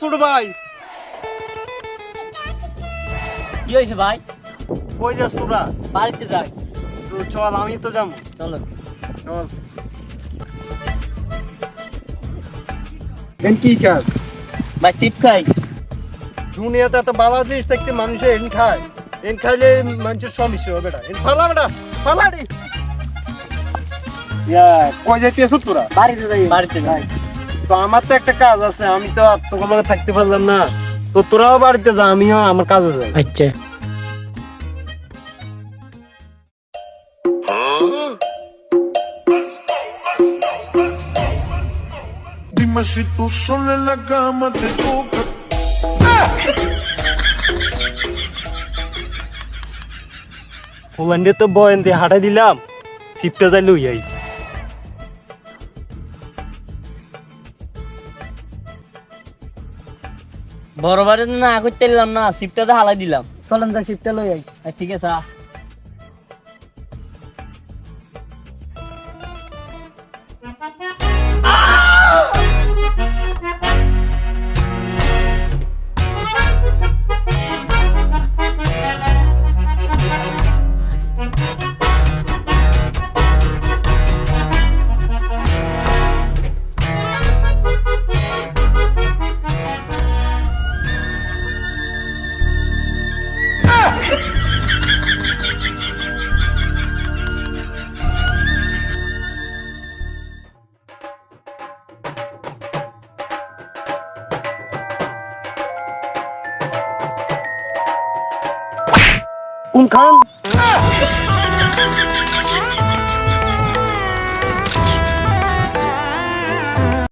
ছোট ভাই। কি হয়েছে ভাই? কই যাস তোরা বাড়িতে যাই। তো চল আমি তো যাব। চলো। চল। এন কি কাজ? ভাই চিপ খাই। দুনিয়াতে এত বালা জিনিস দেখতে মানুষে এন খায়। এন খাইলে মানুষের সমস্যা হবে বেটা এন ফালা বেটা ফালা রে ইয়া। কই যাইতেছ তোরা? বাড়িতে যাই। বাড়িতে যাই। তো আমার তো একটা কাজ আছে আমি তো আর তোর লগে থাকতে পারলাম না। তো তোরাও বাড়িতে যা আমিও আমার কাজে যাই। আচ্ছা। Dime si tú sola en la cama te toca. পোল্যান্ডে তো বয়েন দিয়ে হাঁটাই দিলাম শিপটা যাই লই আই। বড় বাড়ি না করতে না সিপটাতে হালাই দিলাম। চলেন যাই সিপটা লই আই ঠিক আছে Kung Khan.